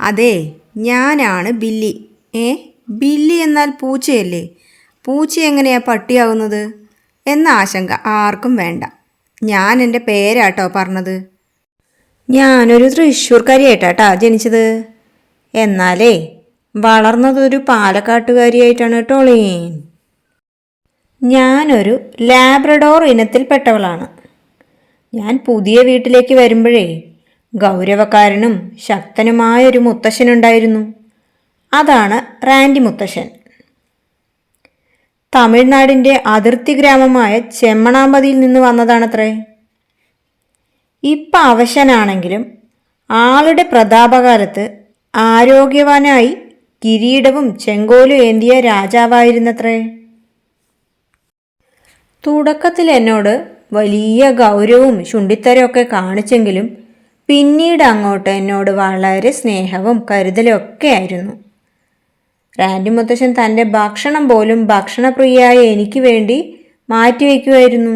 അതെ ഞാനാണ് ബില്ലി. ഏ ബില്ലി എന്നാൽ പൂച്ചയല്ലേ? പൂച്ച എങ്ങനെയാ പട്ടിയാവുന്നത്? എന്ന ആശങ്ക ആർക്കും വേണ്ട. ഞാൻ എന്റെ പേരാട്ടോ പറഞ്ഞത്. ഞാനൊരു തൃശ്ശൂർക്കാരിയായിട്ടാട്ടാ ജനിച്ചത്. എന്നാലേ വളർന്നതൊരു പാലക്കാട്ടുകാരിയായിട്ടാണ് ടോളീൻ ഞാനൊരു ലാബ്രഡോർ ഇനത്തിൽപ്പെട്ടവളാണ്. ഞാൻ പുതിയ വീട്ടിലേക്ക് വരുമ്പോഴേ ഗൗരവക്കാരനും ശക്തനുമായൊരു മുത്തശ്ശനുണ്ടായിരുന്നു. അതാണ് റാൻഡി മുത്തശ്ശൻ. തമിഴ്നാടിന്റെ അതിർത്തി ഗ്രാമമായ ചെമ്മണാമ്പതിയിൽ നിന്ന് വന്നതാണത്രേ. ഇപ്പം അവശനാണെങ്കിലും ആളുടെ പ്രതാപകാലത്ത് ആരോഗ്യവാനായി കിരീടവും ചെങ്കോലും ഏന്തിയ രാജാവായിരുന്നത്രേ. തുടക്കത്തിൽ എന്നോട് വലിയ ഗൗരവവും ശുണ്ടിത്തരമൊക്കെ കാണിച്ചെങ്കിലും പിന്നീട് അങ്ങോട്ട് എന്നോട് വളരെ സ്നേഹവും കരുതലും ഒക്കെ ആയിരുന്നു. റാൻഡി മുത്തശ്ശൻ തന്റെ ഭക്ഷണം പോലും ഭക്ഷണപ്രിയയായ എനിക്ക് വേണ്ടി മാറ്റിവെക്കുമായിരുന്നു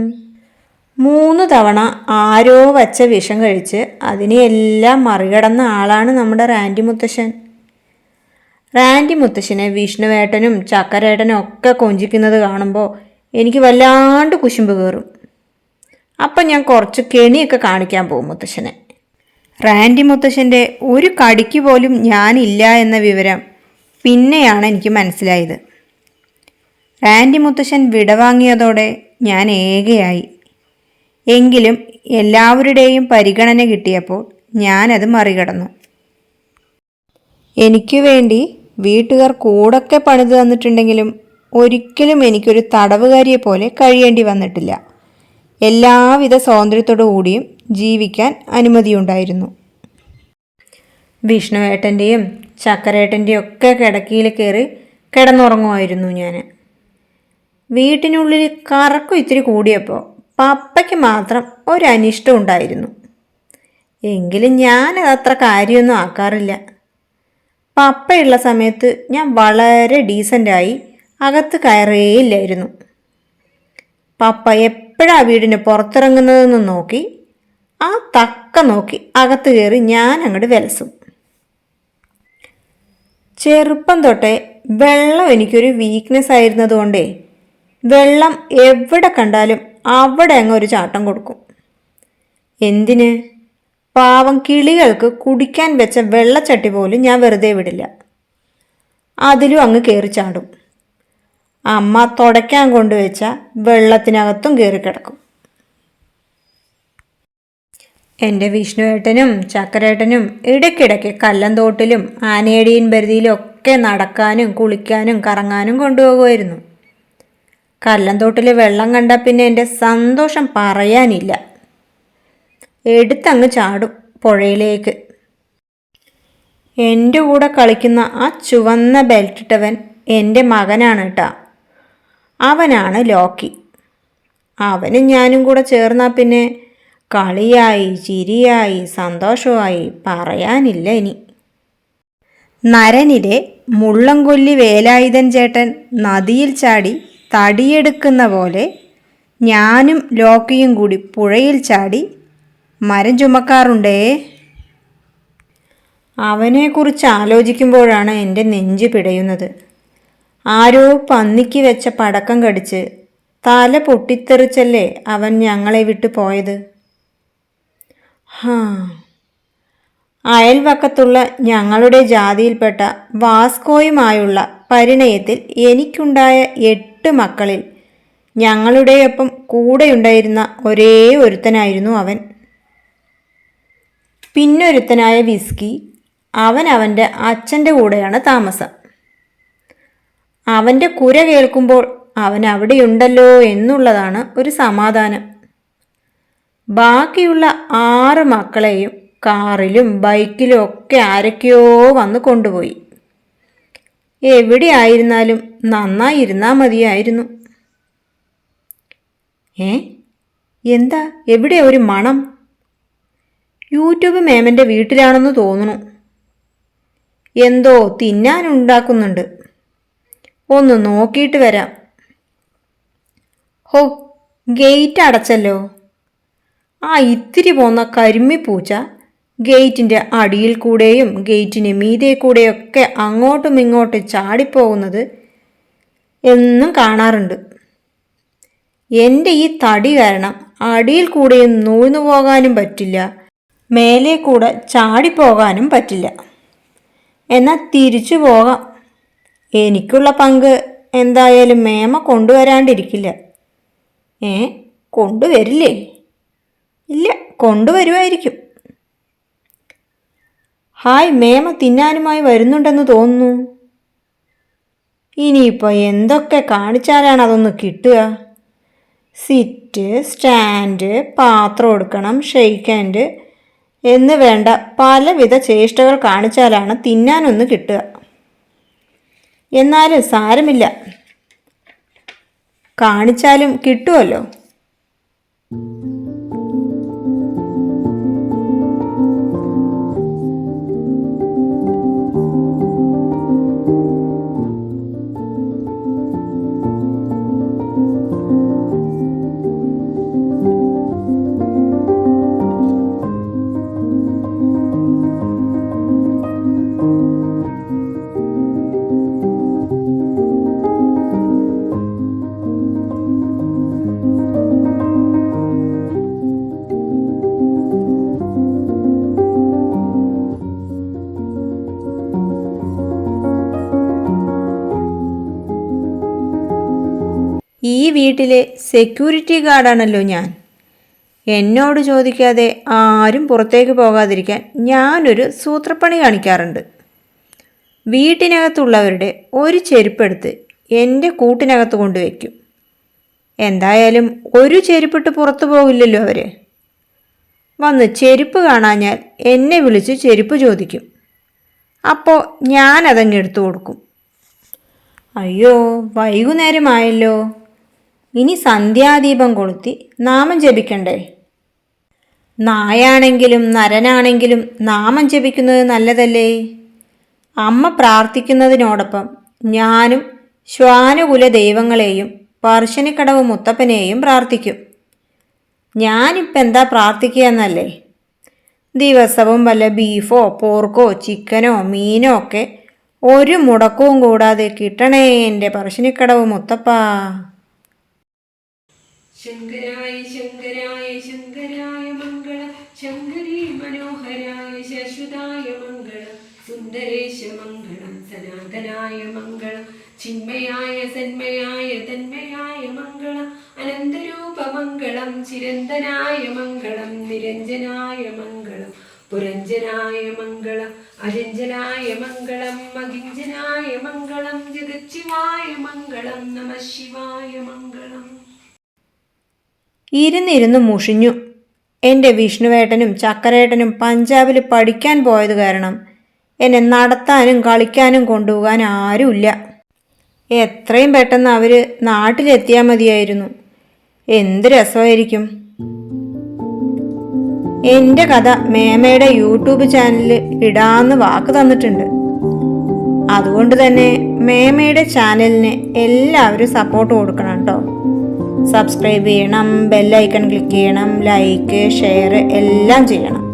മൂന്ന് തവണ ആരോ വച്ച വിഷം കഴിച്ച് അതിനെയെല്ലാം മറികടന്ന ആളാണ് നമ്മുടെ റാൻഡി മുത്തശ്ശൻ. റാൻഡി മുത്തശ്ശനെ വിഷ്ണുവേട്ടനും ചക്കരേട്ടനും ഒക്കെ കൊഞ്ചിക്കുന്നത് കാണുമ്പോൾ എനിക്ക് വല്ലാണ്ട് കുശുമ്പ് കയറും. അപ്പം ഞാൻ കുറച്ച് കെണിയൊക്കെ കാണിക്കാൻ പോകും മുത്തശ്ശനെ. റാൻഡി മുത്തശ്ശന്റെ ഒരു കടിക്ക് പോലും ഞാനില്ല എന്ന വിവരം പിന്നെയാണ് എനിക്ക് മനസ്സിലായത്. റാൻഡി മുത്തശ്ശൻ വിടവാങ്ങിയതോടെ ഞാൻ ഏകയായി. എങ്കിലും എല്ലാവരുടെയും പരിഗണന കിട്ടിയപ്പോൾ ഞാനത് മറികടന്നു. എനിക്ക് വേണ്ടി വീട്ടുകാർ കൂടൊക്കെ പണിത് തന്നിട്ടുണ്ടെങ്കിലും ഒരിക്കലും എനിക്കൊരു തടവുകാരിയെ പോലെ കഴിയേണ്ടി വന്നിട്ടില്ല. എല്ലാവിധ സ്വാതന്ത്ര്യത്തോടു കൂടിയും ജീവിക്കാൻ അനുമതിയുണ്ടായിരുന്നു. വിഷ്ണുവേട്ടന്റെയും ചക്കരേട്ടന്റെയും ഒക്കെ കിടക്കയിൽ കയറി കിടന്നുറങ്ങുമായിരുന്നു ഞാൻ വീട്ടിനുള്ളിൽ കറക്കം ഇത്തിരി കൂടിയപ്പോൾ പപ്പയ്ക്ക് മാത്രം ഒരനിഷ്ടം ഉണ്ടായിരുന്നു. എങ്കിലും ഞാൻ അത്ര കാര്യമൊന്നും ആക്കാറില്ല. പപ്പയുള്ള സമയത്ത് ഞാൻ വളരെ ഡീസന്റായി അകത്ത് കയറേയില്ലായിരുന്നു. പപ്പ എപ്പോഴാണ് വീടിന് പുറത്തിറങ്ങുന്നതെന്ന് നോക്കി ആ തക്ക നോക്കി അകത്ത് കയറി ഞാൻ അങ്ങോട്ട് വിലസും. ചെറുപ്പം തൊട്ടേ വെള്ളം എനിക്കൊരു വീക്ക്നെസ് ആയിരുന്നതുകൊണ്ടേ വെള്ളം എവിടെ കണ്ടാലും അവിടെ അങ്ങ് ഒരു ചാട്ടം കൊടുക്കും. എന്തിന്? പാവം കിളികൾക്ക് കുടിക്കാൻ വെച്ച വെള്ളച്ചട്ടി പോലും ഞാൻ വെറുതെ വിടില്ല. അതിലും അങ്ങ് കയറി ചാടും. അമ്മ തുടയ്ക്കാൻ കൊണ്ടുവച്ച വെള്ളത്തിനകത്തും കയറി കിടക്കും. എന്റെ വിഷ്ണുവേട്ടനും ചക്കരേട്ടനും ഇടയ്ക്കിടയ്ക്ക് കല്ലന്തോട്ടിലും ആനേടിയൻ പരിധിയിലും ഒക്കെ നടക്കാനും കുളിക്കാനും കറങ്ങാനും കൊണ്ടുപോകുമായിരുന്നു. കല്ലന്തോട്ടിൽ വെള്ളം കണ്ടാൽ പിന്നെ എന്റെ സന്തോഷം പറയാനില്ല. എടുത്തങ്ങ് ചാടും പുഴയിലേക്ക്. എന്റെ കൂടെ കളിക്കുന്ന ആ ചുവന്ന ബെൽറ്റിട്ടവൻ എന്റെ മകനാണ് കേട്ടാ അവനാണ് ലോക്കി. അവനും ഞാനും കൂടെ ചേർന്നാൽ പിന്നെ കളിയായി ചിരിയായി സന്തോഷമായി പറയാനില്ല ഇനി. നരനിലെ മുള്ളംകൊല്ലി വേലായുധൻ ചേട്ടൻ നദിയിൽ ചാടി തടിയെടുക്കുന്ന പോലെ ഞാനും ലോക്കിയും കൂടി പുഴയിൽ ചാടി മരം ചുമക്കാറുണ്ടേ? അവനെക്കുറിച്ച് ആലോചിക്കുമ്പോഴാണ് എന്റെ നെഞ്ച് പിടയുന്നത്. ആരോ പന്നിക്ക് വെച്ച പടക്കം കടിച്ച് തല പൊട്ടിത്തെറിച്ചല്ലേ അവൻ ഞങ്ങളെ വിട്ടു പോയത്? അയൽവക്കത്തുള്ള ഞങ്ങളുടെ ജാതിയിൽപ്പെട്ട വാസ്കോയുമായുള്ള പരിണയത്തിൽ എനിക്കുണ്ടായ എട്ട് മക്കളിൽ ഞങ്ങളുടെയൊപ്പം കൂടെയുണ്ടായിരുന്ന ഒരേ ഒരുത്തനായിരുന്നു അവൻ. പിന്നൊരുത്തനായ വിസ്കി അവൻ അവന്റെ അച്ഛന്റെ കൂടെയാണ് താമസം. അവന്റെ കുര കേൾക്കുമ്പോൾ അവൻ അവിടെയുണ്ടല്ലോ എന്നുള്ളതാണ് ഒരു സമാധാനം. ബാക്കിയുള്ള ആറ് മക്കളെയും കാറിലും ബൈക്കിലും ഒക്കെ ആരൊക്കെയോ വന്ന് കൊണ്ടുപോയി. എവിടെയായിരുന്നാലും നന്നായിരുന്നാൽ മതിയായിരുന്നു. ഏ? എന്താ? എവിടെ ഒരു മണം? യൂട്യൂബ് മേമന്റെ വീട്ടിലാണെന്ന് തോന്നുന്നു. എന്തോ തിന്നാനുണ്ടാക്കുന്നുണ്ട് ഒന്ന് നോക്കിയിട്ട് വരാം. ഹോ ഗേറ്റ് അടച്ചല്ലോ. ആ ഇത്തിരി പോന്ന കരിമ്മിപ്പൂച്ച ഗേറ്റിന്റെ അടിയിൽ കൂടെയും ഗേറ്റിന് മീതെ കൂടെയൊക്കെ അങ്ങോട്ടും ഇങ്ങോട്ടും ചാടിപ്പോകുന്നത് എന്നും കാണാറുണ്ട്. എന്റെ ഈ തടി കാരണം അടിയിൽ കൂടെയും നൂഴ്ന്നു പോകാനും പറ്റില്ല മേലെ കൂടെ ചാടിപ്പോകാനും പറ്റില്ല. എന്നാൽ തിരിച്ചു പോകാം. എനിക്കുള്ള പങ്ക് എന്തായാലും മേമ കൊണ്ടുവരാണ്ടിരിക്കില്ല. ഏ കൊണ്ടുവരില്ലേ? ഇല്ല കൊണ്ടുവരുമായിരിക്കും ഹായ് മേമ തിന്നാനുമായി വരുന്നുണ്ടെന്ന് തോന്നുന്നു. ഇനിയിപ്പോൾ എന്തൊക്കെ കാണിച്ചാലാണ് അതൊന്ന് കിട്ടുക? സിറ്റ് സ്റ്റാൻഡ് പാത്രം എടുക്കണം ഷെയ്ക്ക് ആൻഡ് എന്ന് വേണ്ട. പലവിധ ചേഷ്ടകൾ കാണിച്ചാലാണ് തിന്നാനൊന്ന് കിട്ടുക. എന്നാലും സാരമില്ല. കാണിച്ചാലും കിട്ടുമല്ലോ ഈ വീട്ടിലെ സെക്യൂരിറ്റി ഗാർഡാണല്ലോ ഞാൻ. എന്നോട് ചോദിക്കാതെ ആരും പുറത്തേക്ക് പോകാതിരിക്കാൻ ഞാനൊരു സൂത്രപ്പണി കാണിക്കാറുണ്ട്. വീട്ടിനകത്തുള്ളവരുടെ ഒരു ചെരുപ്പെടുത്ത് എന്റെ കൂട്ടിനകത്ത് കൊണ്ടുവയ്ക്കും. എന്തായാലും ഒരു ചെരുപ്പിട്ട് പുറത്തു പോകില്ലല്ലോ അവർ വന്ന് ചെരുപ്പ് കാണാഞ്ഞാൽ എന്നെ വിളിച്ച് ചെരുപ്പ് ചോദിക്കും. അപ്പോൾ ഞാനതങ്ങ് എടുത്തു കൊടുക്കും. അയ്യോ വൈകുന്നേരമായല്ലോ. ഇനി സന്ധ്യാദീപം കൊളുത്തി നാമം ജപിക്കണ്ടേ? നായാണെങ്കിലും നരനാണെങ്കിലും നാമം ജപിക്കുന്നത് നല്ലതല്ലേ? അമ്മ പ്രാർത്ഥിക്കുന്നതിനോടൊപ്പം ഞാനും ശ്വാനുകുല ദൈവങ്ങളെയും പറശ്ശിനിക്കടവ് മുത്തപ്പനെയും പ്രാർത്ഥിക്കും. ഞാനിപ്പോൾ എന്താ പ്രാർത്ഥിക്കുക എന്നല്ലേ? ദിവസവും വല്ല ബീഫോ പോർക്കോ ചിക്കനോ മീനോ ഒക്കെ ഒരു മുടക്കവും കൂടാതെ കിട്ടണേ എന്റെ പറശ്ശിനിക്കടവ് മുത്തപ്പാ. ശങ്കരായ ശങ്കരായ ശങ്കരായ മംഗള. ശങ്കരീ മനോഹരായ ശശ്വതായ മംഗള. സുന്ദരേശ മംഗളം സനാതനായ മംഗള. ചിന്മയായ സന്മയായ തന്മയായ മംഗള. അനന്തരൂപ മംഗളം ചിരന്തനായ മംഗളം നിരഞ്ജനായ മംഗളം. പുരഞ്ജനായ മംഗള അരഞ്ജനായ മംഗളം അകിഞ്ചനായ മംഗളം ജഗച്ചിവായ മംഗളം നമ ശിവായ മംഗളം. ഇരുന്നിരുന്ന് മുഷിഞ്ഞു. എന്റെ വിഷ്ണുവേട്ടനും ചക്കരേട്ടനും പഞ്ചാബിൽ പഠിക്കാൻ പോയത് കാരണം എന്നെ നടത്താനും കളിക്കാനും കൊണ്ടുപോകാൻ ആരുമില്ല. എത്രയും പെട്ടെന്ന് അവർ നാട്ടിലെത്തിയാൽ മതിയായിരുന്നു. എന്ത് രസമായിരിക്കും. എന്റെ കഥ മേമയുടെ യൂട്യൂബ് ചാനലിൽ ഇടാന്ന് വാക്ക് തന്നിട്ടുണ്ട്. അതുകൊണ്ട് തന്നെ മേമയുടെ ചാനലിന് എല്ലാവരും സപ്പോർട്ട് കൊടുക്കണം. സബ്സ്ക്രൈബ് ചെയ്യണം ബെല്ലൈക്കൺ ക്ലിക്ക് ചെയ്യണം ലൈക്ക് ഷെയർ എല്ലാം ചെയ്യണം.